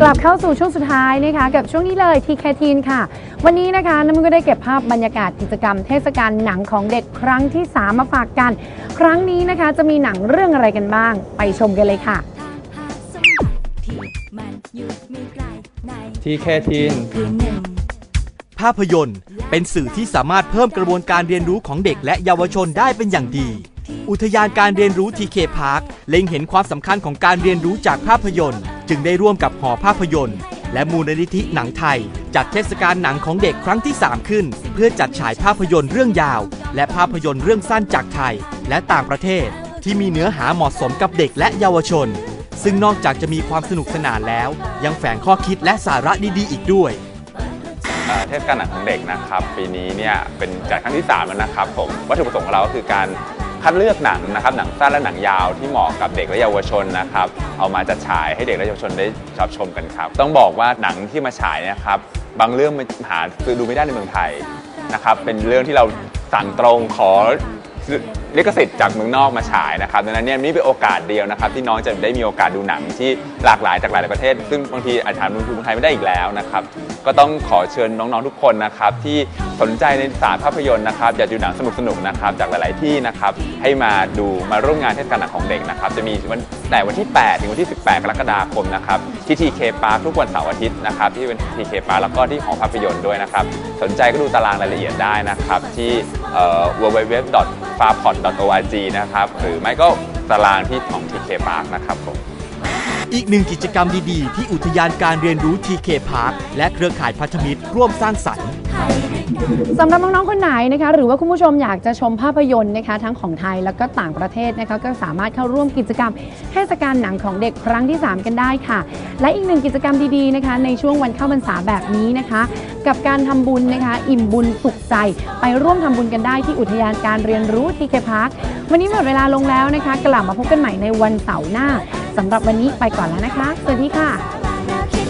กลับเข้าสู่ช่วงสุดท้ายนะคะกับช่วงนี้เลยทีแคทีนค่ะ วันนี้นะคะน้ำมันก็ได้เก็บภาพบรรยากาศกิจกรรมเทศกาลหนังของเด็กครั้งที่ 3 มาฝากกัน ครั้งนี้นะคะจะมีหนังเรื่องอะไรกันบ้าง ไปชมกันเลยค่ะหาสมบัติที่มันอยู่ไม่ไกลในทีเคทีนคือหนึ่งภาพยนตร์ เป็นสื่อที่สามารถเพิ่มกระบวนการเรียนรู้ของเด็กและเยาวชนได้เป็นอย่างดี อุทยานการเรียนรู้ทีเคพาร์คเล็งเห็นความสำคัญของการเรียนรู้จากภาพยนตร์ จึงได้ร่วมกับหอภาพยนตร์ และมูลนิธิหนังไทย จัดเทศกาลหนังของเด็กครั้งที่ 3 ขึ้น เพื่อจัดฉายภาพยนตร์เรื่องยาว และภาพยนตร์เรื่องสั้นจากไทย และต่างประเทศ ที่มีเนื้อหาเหมาะสมกับเด็กและเยาวชน ซึ่งนอกจากจะมีความสนุกสนานแล้ว ยังแฝงข้อคิดและสาระดีๆอีกด้วยเอ่อเทศกาลหนังของเด็กนะครับ ปีนี้เนี่ยเป็นจัดครั้งที่ 3 แล้วนะครับผมวัตถุประสงค์ของเราก็คือการ คัดเลือกหนังนะครับหนังสั้นและหนังยาวที่เหมาะกับเด็กและเยาวชนนะครับเอามาจัดฉายให้เด็กและเยาวชนได้ชอบชมกันครับ ต้องบอกว่าหนังที่มาฉายเนะครับบางเรื่องมันหาคือดูไม่ได้ในเมืองไทยนะครับเป็นเรื่องที่เราสั่งตรงขอ ลิขสิทธิ์จากเมืองนอกมาฉายนะครับดังนั้นเนี่ยนี่เป็นโอกาสเดียวนะครับที่น้องจะได้มีโอกาสดูหนังที่หลากหลายจากหลาย ๆ ประเทศ ซึ่งบางทีอาจจะหาดูเมืองไทยไม่ได้อีกแล้วนะครับก็ต้องขอเชิญน้อง ๆ ทุกคนนะครับที่สนใจในศาสตร์ภาพยนตร์นะครับอยากดูหนังสนุก ๆ นะครับจากหลาย ๆ ที่นะครับให้มาดูมาร่วมงานเทศกาลหนังของเด็กนะครับจะมีวันแต่วันที่ 8 ถึงวันที่ 18 กรกฎาคมนะครับที่ TK Park ทุกวันเสาร์อาทิตย์นะครับที่เป็น TK Park แล้วก็ที่หอภาพยนตร์ด้วยนะครับสนใจก็ดูตารางรายละเอียดได้นะครับที่เ o r g นะครับ หรือไม่ก็ตารางที่ของ TK Park นะครับผม อีกหนึ่งกิจกรรมดีๆ ที่อุทยานการเรียนรู้ TK Park และเครือข่ายพันธมิตรร่วมสร้างสรรค์สำหรับน้องๆคนไหนนะคะหรือว่าคุณผู้ชมอยากจะชมภาพยนตร์นะคะทั้งของไทยแล้วก็ต่างประเทศนะคะก็สามารถเข้าร่วมกิจกรรมเทศกาลหนังของเด็กครั้งที่ 3 กันได้ค่ะ และอีกหนึ่งกิจกรรมดีๆนะคะในช่วงวันเข้าพรรษาแบบนี้นะคะ กับการทำบุญนะคะ อิ่มบุญสุขใจ ไปร่วมทำบุญกันได้ที่อุทยานการเรียนรู้ทีเคพาร์ควันนี้หมดเวลาลงแล้วนะคะ กลับมาพบกันใหม่ในวันเสาร์หน้า สำหรับวันนี้ไปก่อนแล้วนะคะ สวัสดีค่ะ